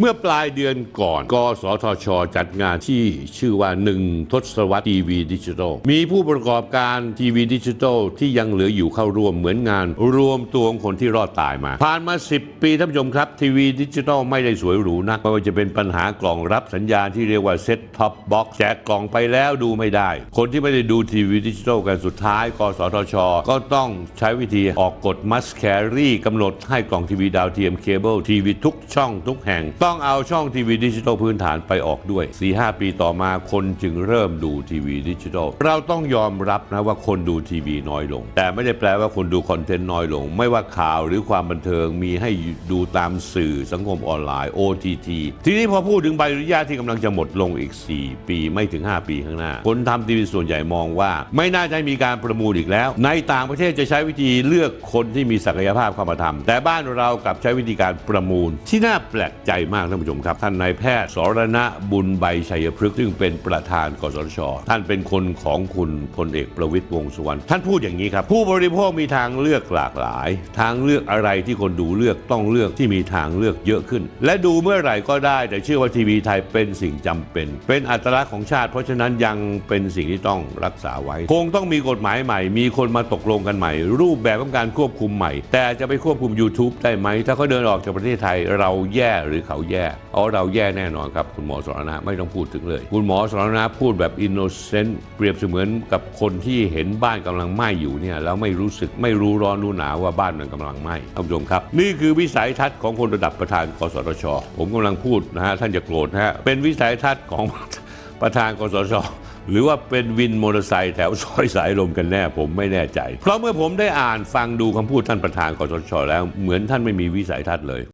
เมื่อปลายเดือนก่อน กสทช จัดงานที่ชื่อว่า 1 ทศวรรษทีวีดิจิทัล มีผู้ประกอบการทีวีดิจิทัลที่ยังเหลืออยู่เข้าร่วมเหมือนงาน รวมตัวของคนที่รอดตายมา ผ่านมา 10 ปีท่านผู้ชมครับ ทีวีดิจิทัลไม่ได้สวยหรูนักไม่ว่าจะเป็นปัญหากล่องรับสัญญาณที่เรียกว่าเซ็ตท็อปบ็อกแจกกล่องไปแล้วดูไม่ได้ คนที่ไม่ได้ดูทีวีดิจิทัลกันสุดท้าย กสทช ก็ต้องใช้วิธีออกกฎมัสแครี่กำหนดให้กล่องทีวีดาวเทียมเคเบิลทีวีทุกช่องทุกแห่งต้ององเอาช่องทีวีดิจิทัลพื้นฐานไปออกด้วย 4-5 ปีต่อมาคนจึงเริ่มดูทีวีดิจิทัลเราต้องยอมรับนะว่าคนดูทีวีน้อยลง แต่ไม่ได้แปลว่าคนดูคอนเทนต์น้อยลง ไม่ว่าข่าวหรือความบันเทิงมีให้ดูตามสื่อสังคมออนไลน์ OTT ทีนี้พอพูดถึงใบอนุญาตที่กำลังจะหมดลงอีก 4 ปีไม่ถึง 5 ปีข้างหน้า คนทำทีวีส่วนใหญ่มองว่า ไม่น่าจะมีการประมูลอีกแล้ว ในต่างประเทศจะใช้วิธีเลือกคนที่มีศักยภาพเข้ามาทำแต่บ้านเรากลับใช้วิธีการประมูลที่น่าแปลกใจมากท่านผู้ชมครับ ท่านนายแพทย์สรณะบุญใบชัยพฤกษ์ซึ่งเป็นประธานกสชท่านเป็นคนของคุณพลเอกประวิตยวงสุวรรณท่านพูดอย่างนี้ครับ ผู้บริโภคมีทางเลือกหลากหลาย ทางเลือกอะไรที่คนดูเลือกต้องเลือกที่มีทางเลือกเยอะขึ้น และดูเมื่อไหร่ก็ได้ แต่เชื่อว่าทีวีไทยเป็นสิ่งจำเป็น เป็นอัตลักษณ์ของชาติ เพราะฉะนั้นยังเป็นสิ่งที่ต้องรักษาไว้ คงต้องมีกฎหมายใหม่ มีคนมาตกลงกันใหม่ รูปแบบของการควบคุมใหม่ แต่จะไปควบคุม YouTube ได้ไหมถ้าเขาเดินออกจากประเทศไทยเราแย่หรือเขาแย่เอาเราแย่แน่นอนครับ คุณหมอสรณะไม่ต้องพูดถึงเลย คุณหมอสรณะพูดแบบอินโนเซนต์เปรียบเสมือนกับคนที่เห็นบ้านกำลังไหม้อยู่เนี่ยแล้วไม่รู้สึกไม่รู้ร้อนรู้หนาวว่าบ้านมันกำลังไหม้ท่านผู้ชมครับ นี่คือวิสัยทัศน์ของคนระดับประธานกสทช ผมกำลังพูดนะฮะท่านจะโกรธนะฮะเป็นวิสัยทัศน์ของประธานกสทชหรือว่าเป็นวินมอเตอร์ไซค์แถวซอยสายลมกันแน่ผมไม่แน่ใจ เพราะเมื่อผมได้อ่านฟังดูคำพูดท่านประธานกสชแล้ว เหมือนท่านไม่มีวิสัยทัศน์เลย